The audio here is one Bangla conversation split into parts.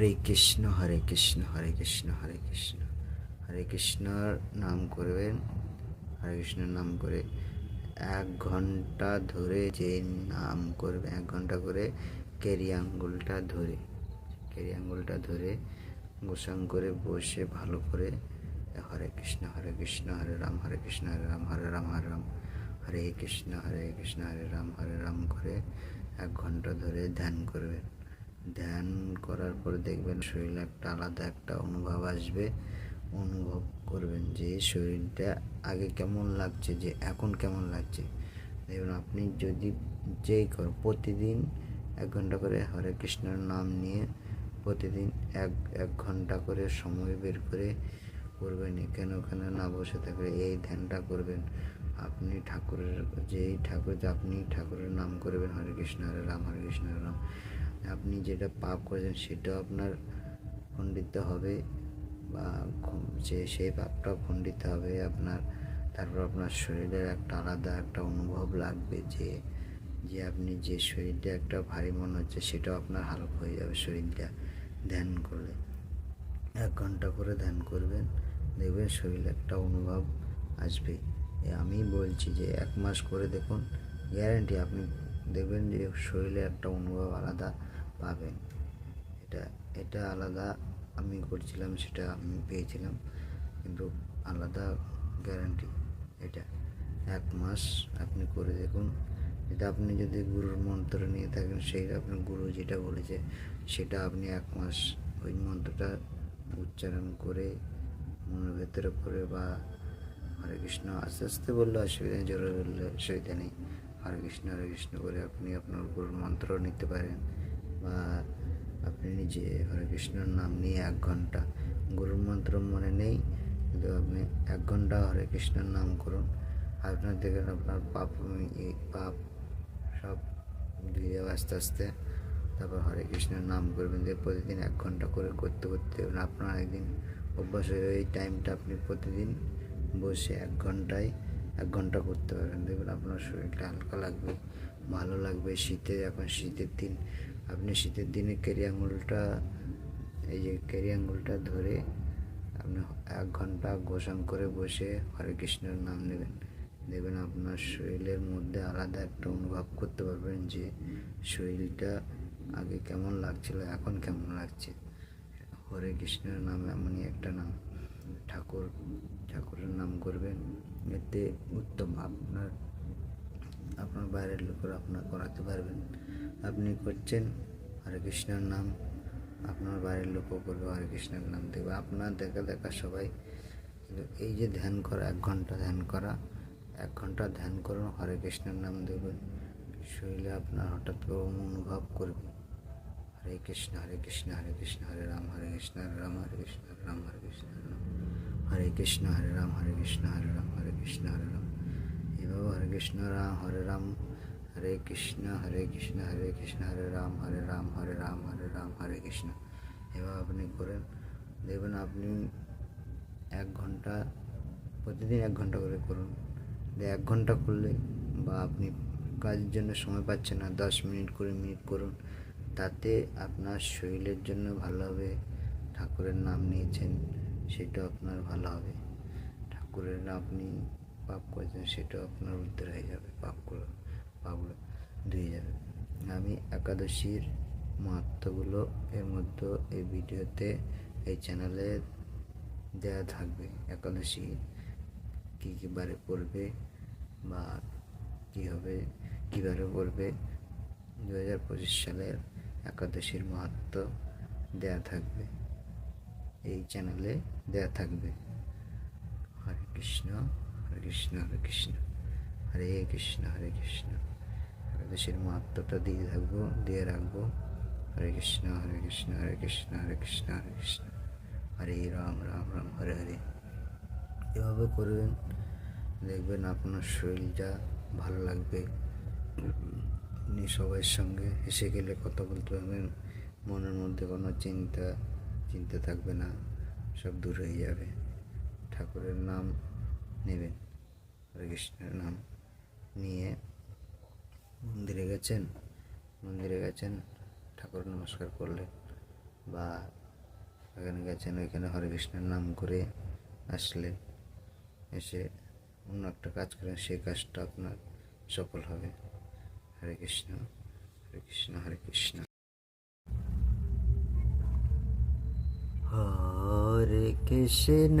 হরে কৃষ্ণ হরে কৃষ্ণ হরে কৃষ্ণ হরে কৃষ্ণ। হরে কৃষ্ণর নাম করবেন হরে কৃষ্ণর নাম করে এক ঘণ্টা ধরে যে নাম করবে, এক ঘণ্টা করে কেরি আঙ্গুলটা ধরে, কেরি আঙ্গুলটা ধরে গোসাং করে বসে ভালো করে হরে কৃষ্ণ হরে কৃষ্ণ, হরে রাম, হরে কৃষ্ণ, হরে রাম হরে রাম হরে রাম, হরে কৃষ্ণ হরে কৃষ্ণ, হরে রাম হরে রাম করে এক ঘণ্টা ধরে ধ্যান করবেন ধ্যান করার পর দেখবেন শরীরে একটা আলাদা একটা অনুভব আসবে। অনুভব করবেন যে শরীরটা আগে কেমন লাগছে, যে এখন কেমন লাগছে। দেখুন, আপনি যদি যেই কর, প্রতিদিন এক ঘণ্টা করে হরে কৃষ্ণের নাম নিয়ে প্রতিদিন এক এক ঘণ্টা করে সময় বের করে করবেন, এখানে ওখানে না বসে থাকবে এই ধ্যানটা করবেন। আপনি ঠাকুরের, যেই ঠাকুর আপনি ঠাকুরের নাম করবেন, হরে কৃষ্ণ, হরে রাম, হরে কৃষ্ণ রাম। আপনি যেটা পাপ করেছেন সেটাও আপনার খণ্ডিত হবে বা যে সেই পাপটা খণ্ডিত হবে। আপনার, তারপর আপনার শরীরের একটা আলাদা একটা অনুভব লাগবে যে যে আপনি যে শরীরটা একটা ভারী মনে হচ্ছে সেটাও আপনার হালকা হয়ে যাবে শরীরটা ধ্যান করলে। এক ঘণ্টা করে ধ্যান করবেন, দেখবেন শরীরে একটা অনুভব আসবে। আমি বলছি যে এক মাস করে দেখুন গ্যারান্টি আপনি দেখবেন যে শরীরে একটা অনুভব আলাদা পাবেন। এটা এটা আলাদা আমি করছিলাম, সেটা আমি পেয়েছিলাম, কিন্তু আলাদা গ্যারান্টি এটা। এক মাস আপনি করে দেখুন। এটা আপনি যদি গুরুর মন্ত্র নিয়ে থাকেন, সেই আপনার গুরু যেটা বলেছে, সেটা আপনি এক মাস ওই মন্ত্রটা উচ্চারণ করে, মনের ভেতরে করে বা হরে কৃষ্ণ, আস্তে আস্তে বললে অসুবিধা নেই, জোরে বললে অসুবিধা নেই। হরে কৃষ্ণ হরে কৃষ্ণ করে আপনি আপনার গুরুর মন্ত্র নিতে পারেন। বা আপনি নিজে হরে কৃষ্ণর নাম নিয়ে এক ঘণ্টা গুরুর মন্ত্র মনে নেই, কিন্তু আপনি এক ঘণ্টা হরে কৃষ্ণর নাম করুন। আপনার দেখেন আপনার পাপ পাপ সব ধুয়ে যাবে আস্তে আস্তে তারপর হরে কৃষ্ণের নাম করবেন। যে প্রতিদিন এক ঘণ্টা করে করতে করতে আপনার একদিন অভ্যাস হয়ে এই টাইমটা আপনি প্রতিদিন বসে এক ঘন্টায় এক ঘণ্টা করতে পারবেন। দেখবেন আপনার শরীরটা হালকা লাগবে, ভালো লাগবে। শীতে এখন শীতের দিন আপনি শীতের দিনে কেরি আঙুলটা এই যে কেরি আঙুলটা ধরে আপনি এক ঘণ্টা গোসাং করে বসে হরে কৃষ্ণের নাম নেবেন। দেখবেন আপনার শরীরের মধ্যে আলাদা একটা অনুভব করতে পারবেন যে শরীরটা আগে কেমন লাগছিল, এখন কেমন লাগছে। হরে কৃষ্ণের নাম এমনই একটা নাম। ঠাকুর, ঠাকুরের নাম করবেন, এতে উত্তম। আপনার আপনার বাইরের লোকেরা আপনার করাতে পারবেন। আপনি করছেন, হরে কৃষ্ণের নাম। আপনার বাইরের লোকও করবে, হরে কৃষ্ণের নাম দেখবে আপনার দেখা দেখা সবাই কিন্তু এই যে ধ্যান করা, এক ঘণ্টা ধ্যান করা, এক ঘণ্টা ধ্যান করুন, হরে কৃষ্ণের নাম দেখবেন শরীরে আপনার হঠাৎ করে অনুভব করবে। হরে কৃষ্ণ হরে কৃষ্ণ হরে কৃষ্ণ, হরে রাম, হরে কৃষ্ণ, হরে রাম, হরে কৃষ্ণ রাম হরে কৃষ্ণ রাম, হরে কৃষ্ণ, হরে রাম, হরে কৃষ্ণ, হরে রাম, হরে কৃষ্ণ, হরে রাম। কৃষ্ণ রাম, হরে রাম, হরে কৃষ্ণ হরে কৃষ্ণ হরে কৃষ্ণ, হরে রাম হরে রাম হরে রাম হরে রাম, হরে কৃষ্ণ। এভাবে আপনি করেন। দেখবেন আপনি এক ঘণ্টা, প্রতিদিন এক ঘণ্টা করে করুন। এক ঘণ্টা করলে বা আপনি কাজের জন্য সময় পাচ্ছেন না, দশ মিনিট, কুড়ি মিনিট করুন। তাতে আপনার শরীরের জন্য ভালো হবে। ঠাকুরের নাম নিয়েছেন সেটা আপনার ভালো হবে। ঠাকুরের আপনি পাপ করেছেন, সেটাও আপনার উদ্ধার হয়ে যাবে, পাপগুলো পাপগুলো ধুয়ে যাবে। আমি একাদশীর মাহাত্মগুলো এর মধ্যে এই ভিডিওতে, এই চ্যানেলে দেওয়া থাকবে। একাদশী কী কী বারে পড়বে বা কী হবে কীভাবে পড়বে দু হাজার পঁচিশ সালের একাদশীর মাহাত্ম দেয়া থাকবে। এই চ্যানেলে দেয়া থাকবে। হরে কৃষ্ণ। কৃষ্ণ হরে কৃষ্ণ হরে কৃষ্ণ হরে কৃষ্ণ একাদশীর মাহাত্মটা দিয়ে থাকব দিয়ে রাখব হরে কৃষ্ণ হরে কৃষ্ণ হরে কৃষ্ণ হরে কৃষ্ণ হরে কৃষ্ণ হরে রাম রাম রাম হরে হরে এভাবে করবেন, দেখবেন আপনার শরীরটা ভালো লাগবে। আপনি সবার সঙ্গে হেসে গেলে কথা বলতে পারবেন। মনের মধ্যে কোনো চিন্তা চিন্তা থাকবে না। সব দূর হয়ে যাবে। ঠাকুরের নাম নেবেন। হরে কৃষ্ণের নাম নিয়ে মন্দিরে গেছেন। মন্দিরে গেছেন, ঠাকুর নমস্কার করলেন বা এখানে গেছেন, ওইখানে হরে কৃষ্ণের নাম করে আসলে এসে অন্য একটা কাজ করেন, সেই কাজটা আপনার সফল হবে। হরে কৃষ্ণ হরে কৃষ্ণ হরে কৃষ্ণ। হরে কৃষ্ণ।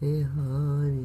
হরে হরে